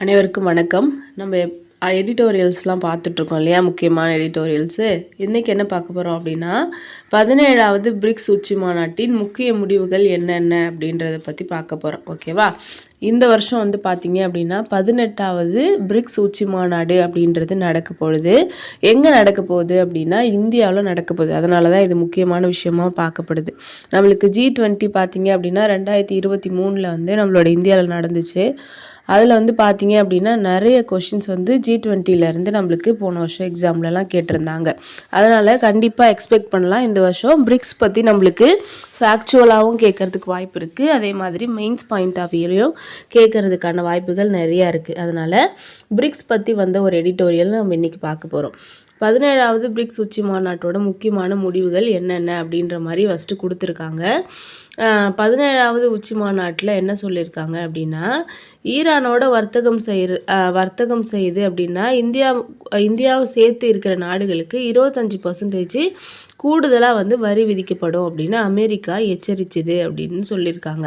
அனைவருக்கும் வணக்கம். நம்ம எடிட்டோரியல்ஸ்லாம் பார்த்துட்ருக்கோம் இல்லையா? முக்கியமான எடிட்டோரியல்ஸு இன்றைக்கி என்ன பார்க்க போகிறோம் அப்படின்னா பதினேழாவது பிரிக்ஸ் உச்சி மாநாட்டின் முக்கிய முடிவுகள் என்னென்ன அப்படின்றத பற்றி பார்க்க போகிறோம் ஓகேவா? இந்த வருஷம் வந்து பார்த்தீங்க அப்படின்னா பதினெட்டாவது பிரிக்ஸ் உச்சி மாநாடு அப்படின்றது நடக்க போகுது. எங்கே நடக்க போகுது அப்படின்னா இந்தியாவில் நடக்க போகுது. அதனால தான் இது முக்கியமான விஷயமாக பார்க்கப்படுது. நம்மளுக்கு ஜி டுவெண்ட்டி பார்த்தீங்க அப்படின்னா ரெண்டாயிரத்தி இருபத்தி மூணில் வந்து நம்மளோட இந்தியாவில் நடந்துச்சு. அதில் வந்து பார்த்தீங்க அப்படின்னா நிறைய கொஷின்ஸ் வந்து ஜி டுவெண்ட்டிலேருந்து நம்மளுக்கு போன வருஷம் எக்ஸாம்லலாம் கேட்டிருந்தாங்க. அதனால் கண்டிப்பாக எக்ஸ்பெக்ட் பண்ணலாம் இந்த வருஷம் பிரிக்ஸ் பற்றி நம்மளுக்கு ஃபேக்சுவலாகவும் கேட்கறதுக்கு வாய்ப்பு இருக்குது அதே மாதிரி மெயின்ஸ் பாயிண்ட் ஆஃப் வியூலையும் கேட்கறதுக்கான வாய்ப்புகள் நிறையா இருக்குது அதனால் பிரிக்ஸ் பற்றி வந்த ஒரு எடிட்டோரியல் நம்ம இன்றைக்கி பார்க்க போகிறோம் பதினேழாவது பிரிக்ஸ் உச்சி மாநாட்டோட முக்கியமான முடிவுகள் என்னென்ன அப்படின்ற மாதிரி ஃபஸ்ட்டு கொடுத்துருக்காங்க. பதினேழாவது உச்சி மாநாட்டில் என்ன சொல்லியிருக்காங்க அப்படின்னா ஈரானோட வர்த்தகம் செய்கிற வர்த்தகம் செய்யுது அப்படின்னா இந்தியா இந்தியாவை சேர்த்து இருக்கிற நாடுகளுக்கு இருபத்தஞ்சி பர்சன்டேஜ் கூடுதலாக வந்து வரி விதிக்கப்படும் அப்படின்னு அமெரிக்கா எச்சரிச்சுது அப்படின்னு சொல்லியிருக்காங்க.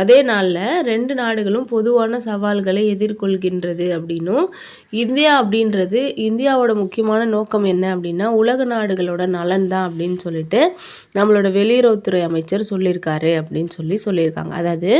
அதே நாளில் ரெண்டு நாடுகளும் பொதுவான சவால்களை எதிர்கொள்கின்றது அப்படின்னும் இந்தியா அப்படின்றது இந்தியாவோட முக்கியமான நோக்கம் என்ன அப்படின்னா உலக நாடுகளோட நலன் தான் அப்படின்னு சொல்லிட்டு நம்மளோட வெளியுறவுத்துறை அமைச்சர் சொல்லியிருக்காரு அப்படின்னு சொல்லி சொல்லியிருக்காங்க. அதாவது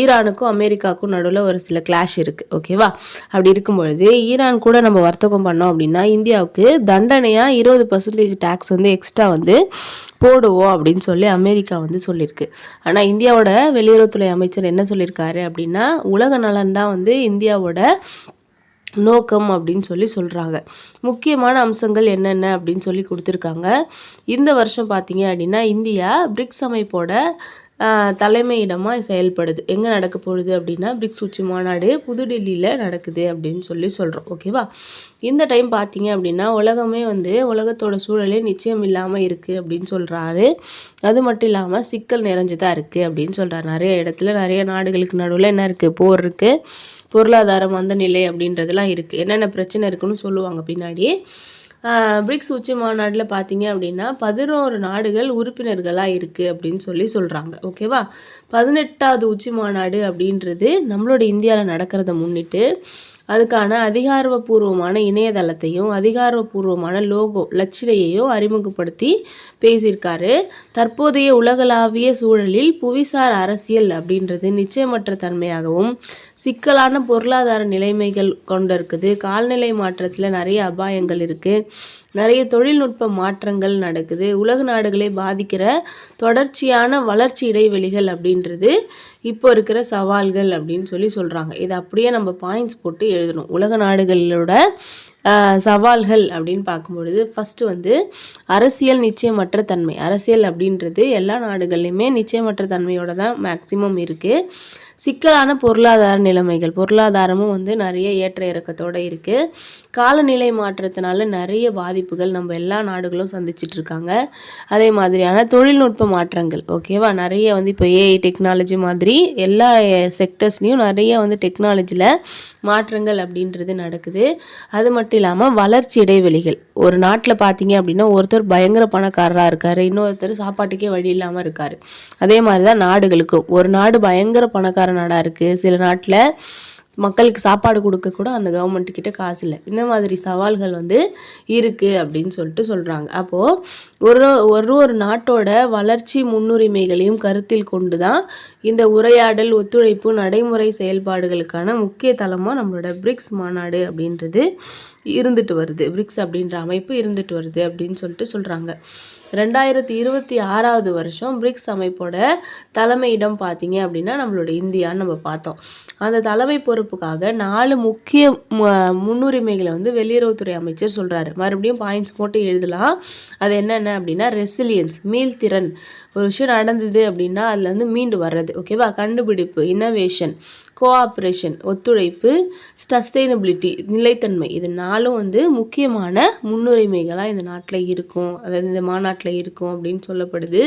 ஈரானுக்கும் அமெரிக்காவுக்கும் நடுவில் ஒரு சில கிளாஷ் இருக்குது ஓகேவா அப்படி இருக்கும் பொழுது ஈரான் கூட நம்ம வர்த்தகம் பண்ணோம் அப்படின்னா இந்தியாவுக்கு தண்டனையாக இருபது பர்சன்டேஜ் டேக்ஸ் வந்து எக்ஸ்ட்ரா வந்து போடுவோம் அப்படின்னு சொல்லி அமெரிக்கா வந்து சொல்லியிருக்கு ஆனால் இந்தியாவோட வெளியுறவுத்துறை அமைச்சர் என்ன சொல்லியிருக்காரு அப்படின்னா உலக நலன் தான் வந்து இந்தியாவோட நோக்கம் அப்படின்னு சொல்லி சொல்கிறாங்க முக்கியமான அம்சங்கள் என்னென்ன அப்படின்னு சொல்லி கொடுத்துருக்காங்க. இந்த வருஷம் பார்த்தீங்க அப்படின்னா இந்தியா பிரிக்ஸ் அமைப்போட தலைமையிடமாக செயல்படுது. எங்கே நடக்க போகுது அப்படின்னா பிரிக்ஸ் உச்சி மாநாடு புதுடெல்லியில் நடக்குது அப்படின்னு சொல்லி சொல்கிறோம் ஓகேவா இந்த டைம் பார்த்தீங்க அப்படின்னா உலகமே வந்து உலகத்தோட சூழலே நிச்சயம் இல்லாமல் இருக்குது அப்படின்னு சொல்கிறாரு அது மட்டும் இல்லாமல் சிக்கல் நிறைஞ்சதாக இருக்குது அப்படின்னு சொல்கிறார் நிறைய இடத்துல நிறைய நாடுகளுக்கு நடுவில் என்ன இருக்குது போர் இருக்குது பொருளாதாரம் வந்த நிலை அப்படின்றதெல்லாம் இருக்குது என்னென்ன பிரச்சனை இருக்குன்னு சொல்லுவாங்க பின்னாடி பிரிக்ஸ் உச்சி மாநாட்டில் பார்த்தீங்க அப்படின்னா பதினோரு நாடுகள் உறுப்பினர்களாக இருக்குது அப்படின்னு சொல்லி சொல்கிறாங்க ஓகேவா? பதினெட்டாவது உச்சி மாநாடு அப்படின்றது நம்மளோட இந்தியாவில் நடக்கிறத முன்னிட்டு அதுக்கான அதிகாரப்பூர்வமான இணையதளத்தையும் அதிகாரப்பூர்வமான லோகோ லட்சினையையும் அறிமுகப்படுத்தி பேசியிருக்காரு. தற்போதைய உலகளாவிய சூழலில் புவிசார் அரசியல் அப்படின்றது நிச்சயமற்ற தன்மையாகவும் சிக்கலான பொருளாதார நிலைமைகள் கொண்டிருக்குது. கால்நிலை மாற்றத்தில் நிறைய அபாயங்கள் இருக்குது நிறைய தொழில்நுட்ப மாற்றங்கள் நடக்குது. உலக நாடுகளை பாதிக்கிற தொடர்ச்சியான வளர்ச்சி இடைவெளிகள் அப்படின்றது இப்போ இருக்கிற சவால்கள் அப்படின்னு சொல்லி சொல்கிறாங்க இதை அப்படியே நம்ம பாயிண்ட்ஸ் போட்டு எழுதணும். உலக நாடுகளோட சவால்கள் அப்படின்னு பார்க்கும்பொழுது ஃபஸ்ட்டு வந்து அரசியல் நிச்சயமற்ற தன்மை. அரசியல் அப்படின்றது எல்லா நாடுகள்லையுமே நிச்சயமற்ற தன்மையோட தான் மேக்சிமம் இருக்குது சிக்கலான பொருளாதார நிலைமைகள். பொருளாதாரமும் வந்து நிறைய ஏற்ற இறக்கத்தோடு இருக்குது காலநிலை மாற்றத்தினால நிறைய பாதிப்புகள் நம்ம எல்லா நாடுகளும் சந்திச்சிட்டு இருக்காங்க அதே மாதிரியான தொழில்நுட்ப மாற்றங்கள் ஓகேவா? நிறைய வந்து இப்போ ஏஐ டெக்னாலஜி மாதிரி எல்லா செக்டர்ஸ்லேயும் நிறைய வந்து டெக்னாலஜியில் மாற்றங்கள் அப்படின்றது நடக்குது. அது மட்டும் இல்லாமல் வளர்ச்சி இடைவெளிகள். ஒரு நாட்டில் பார்த்தீங்க அப்படின்னா ஒருத்தர் பயங்கர பணக்காரராக இருக்கார் இன்னொருத்தர் சாப்பாட்டுக்கே வழி இல்லாமல் இருக்கார். அதே மாதிரி தான் நாடுகளுக்கும். ஒரு நாடு பயங்கர பணக்கார நாடாக இருக்குது சில நாட்டில் மக்களுக்கு சாப்பாடு கொடுக்க கூட அந்த கவர்மெண்ட் கிட்ட காசு இல்லை. இந்த மாதிரி சவால்கள் வந்து இருக்குது அப்படின்னு சொல்லிட்டு சொல்கிறாங்க அப்போது ஒரு ஒரு ஒரு நாட்டோட வளர்ச்சி முன்னுரிமைகளையும் கருத்தில் கொண்டு தான் இந்த உரையாடல் ஒத்துழைப்பு நடைமுறை செயல்பாடுகளுக்கான முக்கிய தளமாக நம்மளோட பிரிக்ஸ் மாநாடு அப்படின்றது இருந்துட்டு வருது. பிரிக்ஸ் அப்படின்ற அமைப்பு இருந்துட்டு வருது அப்படின்னு சொல்லிட்டு சொல்கிறாங்க ரெண்டாயிரத்தி இருபத்தி ஆறாவது வருஷம் பிரிக்ஸ் அமைப்போட தலைமையிடம் பார்த்தீங்க அப்படின்னா நம்மளோட இந்தியான்னு நம்ம பார்த்தோம். அந்த தலைமை பொறுப்புக்காக நாலு முக்கிய முன்னுரிமைகளை வந்து வெளியுறவுத்துறை அமைச்சர் சொல்கிறாரு மறுபடியும் பாயிண்ட்ஸ் போட்டு எழுதலாம். அது என்னென்ன அப்படின்னா ரெசிலியன்ஸ் மீள்திறன். ஒரு விஷயம் நடந்தது அப்படின்னா அதில் வந்து மீண்டு வர்றது ஓகேவா கண்டுபிடிப்பு இன்னோவேஷன் கோஆப்ரேஷன் ஒத்துழைப்பு சஸ்டைனபிலிட்டி நிலைத்தன்மை இது நாளும் வந்து முக்கியமான முன்னுரிமைகளாக இந்த நாட்டில் இருக்கும் அதாவது இந்த மாநாட்டில் இருக்கும் அப்படின்னு சொல்லப்படுது.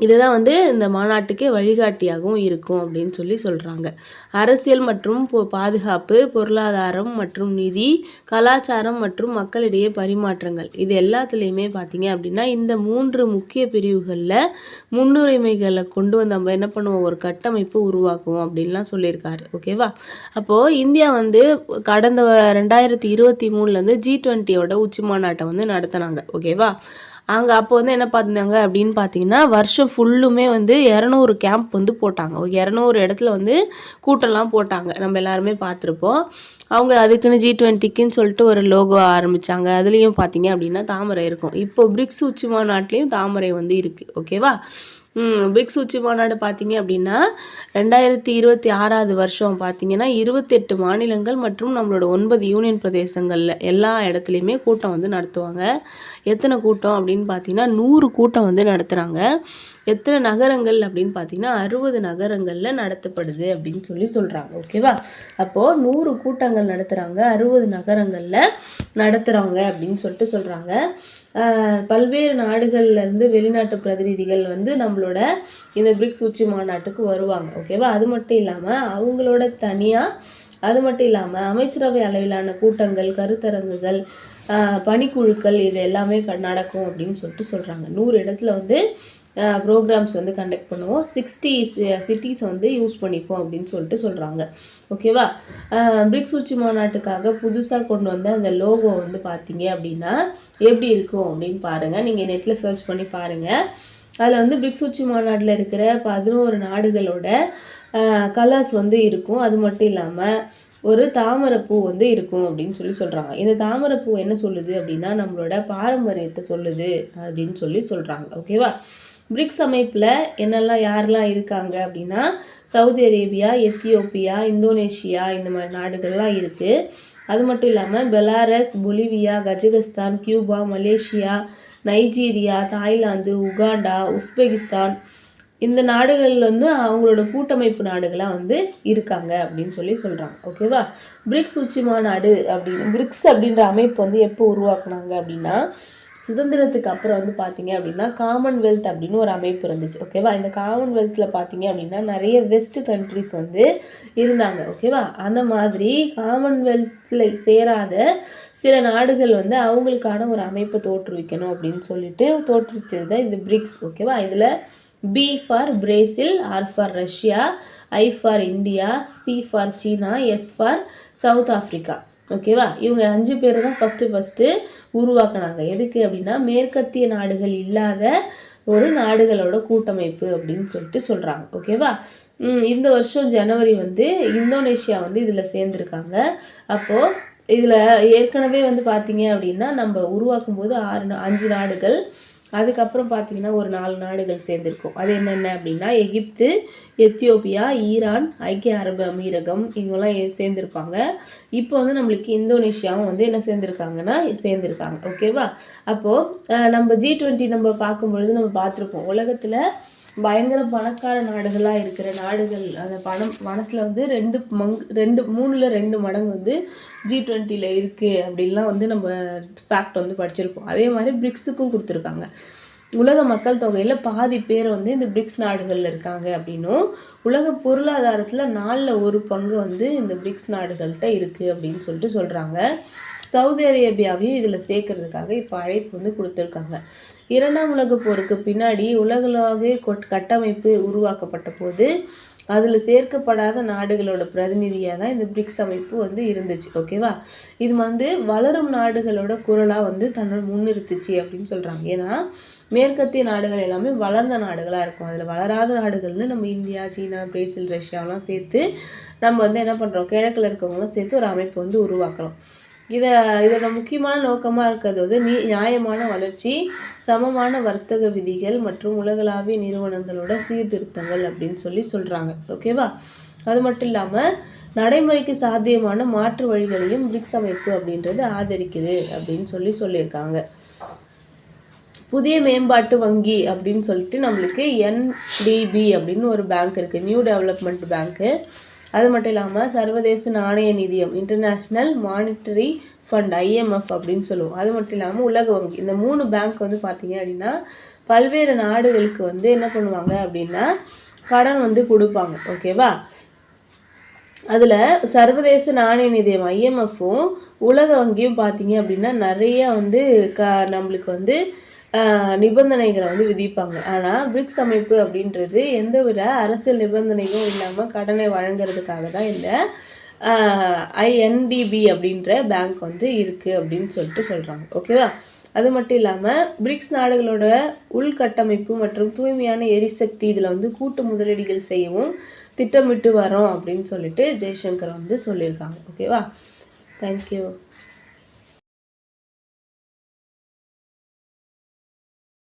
இதுதான் வந்து இந்த மாநாட்டுக்கே வழிகாட்டியாகவும் இருக்கும் அப்படின்னு சொல்லி சொல்கிறாங்க அரசியல் மற்றும் பாதுகாப்பு பொருளாதாரம் மற்றும் நிதி கலாச்சாரம் மற்றும் மக்களிடையே பரிமாற்றங்கள். இது எல்லாத்துலேயுமே பார்த்தீங்க அப்படின்னா இந்த மூன்று முக்கிய பிரிவுகளில் முன்னுரிமைகளை கொண்டு வந்து நம்ம என்ன பண்ணுவோம்? ஒரு கட்டமைப்பு உருவாக்குவோம் அப்படின்லாம் சொல்லியிருக்காரு. ஓகேவா அப்போது இந்தியா வந்து கடந்த ரெண்டாயிரத்தி இருபத்தி மூணுலேருந்து ஜி டுவெண்ட்டியோட உச்சி மாநாட்டை வந்து நடத்தினாங்க. ஓகேவா அங்கே அப்போ வந்து என்ன பார்த்துருந்தாங்க அப்படின்னு பார்த்தீங்கன்னா வருஷம் ஃபுல்லுமே வந்து இரநூறு கேம்ப் வந்து போட்டாங்க. இரநூறு இடத்துல வந்து கூட்டம்லாம் போட்டாங்க. நம்ம எல்லாருமே பார்த்துருப்போம். அவங்க அதுக்குன்னு ஜி டுவெண்ட்டிக்குன்னு சொல்லிட்டு ஒரு லோகோ ஆரம்பித்தாங்க அதுலேயும் பார்த்தீங்க அப்படின்னா தாமரை இருக்கும். இப்போ பிரிக்ஸ் உச்சி மாநாட்டிலையும் தாமரை வந்து இருக்குது ஓகேவா பிரிக்ஸ் உச்சி மாநாடு பார்த்தீங்க அப்படின்னா ரெண்டாயிரத்தி இருபத்தி ஆறாவது வருஷம் பார்த்தீங்கன்னா இருபத்தெட்டு மாநிலங்கள் மற்றும் நம்மளோட ஒன்பது யூனியன் பிரதேசங்களில் எல்லா இடத்துலையுமே கூட்டம் வந்து நடத்துவாங்க. எத்தனை கூட்டம் அப்படின்னு பார்த்தீங்கன்னா நூறு கூட்டம் வந்து நடத்துகிறாங்க எத்தனை நகரங்கள் அப்படின்னு பார்த்தீங்கன்னா அறுபது நகரங்களில் நடத்தப்படுது அப்படின்னு சொல்லி சொல்கிறாங்க ஓகேவா அப்போது நூறு கூட்டங்கள் நடத்துகிறாங்க அறுபது நகரங்களில் நடத்துகிறாங்க அப்படின்னு சொல்லிட்டு சொல்கிறாங்க பல்வேறு நாடுகள்லேருந்து வெளிநாட்டு பிரதிநிதிகள் வந்து நம்மளோட இந்த பிரிக்ஸ் உச்சி மாநாட்டுக்கு வருவாங்க ஓகேவா அது மட்டும் இல்லாமல் அவங்களோட தனியாக அது மட்டும் இல்லாமல் அமைச்சரவை அளவிலான கூட்டங்கள் கருத்தரங்குகள் பணிக்குழுக்கள் இது எல்லாமே நடக்கும் அப்படின்னு சொல்லிட்டு சொல்கிறாங்க நூறு இடத்துல வந்து ப்ரோக்ராம்ஸ் வந்து கண்டக்ட் பண்ணுவோம். சிக்ஸ்டி சிட்டிஸ் வந்து யூஸ் பண்ணிப்போம் அப்படின்னு சொல்லிட்டு சொல்கிறாங்க ஓகேவா? பிரிக்ஸ் உச்சி மாநாட்டுக்காக புதுசாக கொண்டு வந்த அந்த லோகோ வந்து பார்த்தீங்க அப்படின்னா எப்படி இருக்கும் அப்படின்னு பாருங்கள் நீங்கள் நெட்டில் சர்ச் பண்ணி பாருங்கள் அதில் வந்து பிரிக்ஸ் உச்சி மாநாட்டில் இருக்கிற பதினோரு நாடுகளோட கலர்ஸ் வந்து இருக்கும். அது மட்டும் இல்லாமல் ஒரு தாமரைப்பூ வந்து இருக்கும் அப்படின்னு சொல்லி சொல்கிறாங்க இந்த தாமரைப்பூ என்ன சொல்லுது அப்படின்னா நம்மளோட பாரம்பரியத்தை சொல்லுது அப்படின்னு சொல்லி சொல்கிறாங்க ஓகேவா? பிரிக்ஸ் அமைப்பில் என்னெல்லாம் யாரெல்லாம் இருக்காங்க அப்படின்னா சவுதி அரேபியா எத்தியோப்பியா இந்தோனேஷியா இந்த மாதிரி நாடுகள்லாம் இருக்குது அது மட்டும் இல்லாமல் Belarus Bolivia Kazakhstan Cuba Malaysia Nigeria Thailand Uganda Uzbekistan இந்த நாடுகளில் வந்து அவங்களோட கூட்டமைப்பு நாடுகளாக வந்து இருக்காங்க அப்படின்னு சொல்லி சொல்கிறாங்க ஓகேவா பிரிக்ஸ் உச்சி மாநாடு அப்படின்னு பிரிக்ஸ் அப்படின்ற அமைப்பு வந்து எப்போ உருவாக்குனாங்க அப்படின்னா சுதந்திரத்துக்கு அப்புறம் வந்து பார்த்தீங்க அப்படின்னா காமன்வெல்த் அப்படின்னு ஒரு அமைப்பு இருந்துச்சு ஓகேவா இந்த காமன்வெல்த்தில் பார்த்தீங்க அப்படின்னா நிறைய வெஸ்ட் கண்ட்ரிஸ் வந்து இருந்தாங்க ஓகேவா அந்த மாதிரி காமன்வெல்த்தில் சேராத சில நாடுகள் வந்து அவங்களுக்கான ஒரு அமைப்பை தோற்றுவிக்கணும் அப்படின்னு சொல்லிட்டு தோற்றுவிச்சது தான் இந்த பிரிக்ஸ் ஓகேவா இதில் B for Brazil R for Russia I for India C for China S for South Africa ஓகேவா இவங்க அஞ்சு பேர் தான் ஃபஸ்ட்டு ஃபஸ்ட்டு உருவாக்குனாங்க. எதுக்கு அப்படின்னா மேற்கத்திய நாடுகள் இல்லாத ஒரு நாடுகளோட கூட்டமைப்பு அப்படின்னு சொல்லிட்டு சொல்கிறாங்க ஓகேவா இந்த வருஷம் ஜனவரி வந்து இந்தோனேஷியா வந்து இதில் சேர்ந்துருக்காங்க. அப்போது இதில் ஏற்கனவே வந்து பார்த்தீங்க அப்படின்னா நம்ம உருவாக்கும் போது ஆறு அஞ்சு நாடுகள் அதுக்கப்புறம் பார்த்தீங்கன்னா ஒரு நாலு நாடுகள் சேர்ந்துருக்கும். அது என்னென்ன அப்படின்னா எகிப்து எத்தியோப்பியா ஈரான் ஐக்கிய அரபு அமீரகம் இவங்கெல்லாம் சேர்ந்துருப்பாங்க. இப்போ வந்து நம்மளுக்கு இந்தோனேஷியாவும் வந்து என்ன சேர்ந்துருக்காங்கன்னா சேர்ந்துருக்காங்க. ஓகேவா? அப்போது நம்ம ஜி டுவெண்ட்டி நம்ம பார்க்கும்பொழுது நம்ம பார்த்துருப்போம். உலகத்தில் பயங்கர பணக்கார நாடுகளாக இருக்கிற நாடுகள் அந்த பணம் பணத்தில் வந்து ரெண்டு மங் ரெண்டு மூணில் ரெண்டு மடங்கு வந்து ஜி டுவெண்ட்டியில் இருக்குது அப்படின்லாம் வந்து நம்ம ஃபேக்ட் வந்து படிச்சிருப்போம் அதே மாதிரி பிரிக்ஸுக்கும் கொடுத்துருக்காங்க. உலக மக்கள் தொகையில் பாதி பேர் வந்து இந்த பிரிக்ஸ் நாடுகளில் இருக்காங்க அப்படின்னும் உலக பொருளாதாரத்தில் நாலில் ஒரு பங்கு வந்து இந்த பிரிக்ஸ் நாடுகள்கிட்ட இருக்குது அப்படின்னு சொல்லிட்டு சொல்கிறாங்க சவுதி அரேபியாவையும் இதில் சேர்க்கறதுக்காக இப்போ அழைப்பு வந்து கொடுத்துருக்காங்க. இரண்டாம் உலக போருக்கு பின்னாடி உலகளாவிய கட்டமைப்பு உருவாக்கப்பட்ட போது அதில் சேர்க்கப்படாத நாடுகளோட பிரதிநிதியாக தான் இந்த பிரிக்ஸ் அமைப்பு வந்து இருந்துச்சு ஓகேவா இது வந்து வளரும் நாடுகளோட குரலாக வந்து தன்னோட முன்னிறுத்துச்சு அப்படின்னு சொல்கிறாங்க ஏன்னா மேற்கத்திய நாடுகள் எல்லாமே வளர்ந்த நாடுகளாக இருக்கும். அதில் வளராத நாடுகள்னு நம்ம இந்தியா சீனா பிரேசில் ரஷ்யாவெலாம் சேர்த்து நம்ம வந்து என்ன பண்ணுறோம் கிழக்கில் இருக்கவங்களாம் சேர்த்து ஒரு அமைப்பு வந்து உருவாக்குறோம். இதை இதோட முக்கியமான நோக்கமாக இருக்கிறது வந்து நீ நியாயமான வளர்ச்சி சமமான வர்த்தக விதிகள் மற்றும் உலகளாவிய நிறுவனங்களோட சீர்திருத்தங்கள் அப்படின்னு சொல்லி சொல்கிறாங்க ஓகேவா அது மட்டும் இல்லாமல் நடைமுறைக்கு சாத்தியமான மாற்று வழிகளையும் பிரிக்ஸ் அமைப்பு அப்படின்றது ஆதரிக்குது அப்படின்னு சொல்லி சொல்லியிருக்காங்க. புதிய மேம்பாட்டு வங்கி அப்படின்னு சொல்லிட்டு நம்மளுக்கு என்டிபி அப்படின்னு ஒரு பேங்க் இருக்குது நியூ டெவலப்மெண்ட் பேங்க்கு அது மட்டும் இல்லாமல் சர்வதேச நாணய நிதியம் இன்டர்நேஷ்னல் மானிட்டரி ஃபண்ட் ஐஎம்எஃப் அப்படின்னு சொல்லுவோம். அது மட்டும் இல்லாமல் உலக வங்கி. இந்த மூணு பேங்க் வந்து பார்த்தீங்க அப்படின்னா பல்வேறு நாடுகளுக்கு வந்து என்ன பண்ணுவாங்க அப்படின்னா கடன் வந்து கொடுப்பாங்க. ஓகேவா அதில் சர்வதேச நாணய நிதியம் ஐஎம்எஃப்பும் உலக வங்கியும் பார்த்தீங்க அப்படின்னா நிறைய வந்து க நம்மளுக்கு வந்து நிபந்தனைகளை வந்து விதிப்பாங்க. ஆனால் பிரிக்ஸ் அமைப்பு அப்படின்றது எந்த வித அரசியல் நிபந்தனையும் இல்லாமல் கடனை வழங்குறதுக்காக தான் இந்த ஐஎன்டிபி அப்படின்ற பேங்க் வந்து இருக்குது அப்படின்னு சொல்லிட்டு சொல்கிறாங்க ஓகேவா அது மட்டும் இல்லாமல் பிரிக்ஸ் நாடுகளோட உள்கட்டமைப்பு மற்றும் தூய்மையான எரிசக்தி இதில் வந்து கூட்டு முதலீடுகள் செய்யவும் திட்டமிட்டு வரோம் அப்படின்னு சொல்லிட்டு ஜெய்சங்கர் வந்து சொல்லியிருக்காங்க. ஓகேவா தேங்க்யூ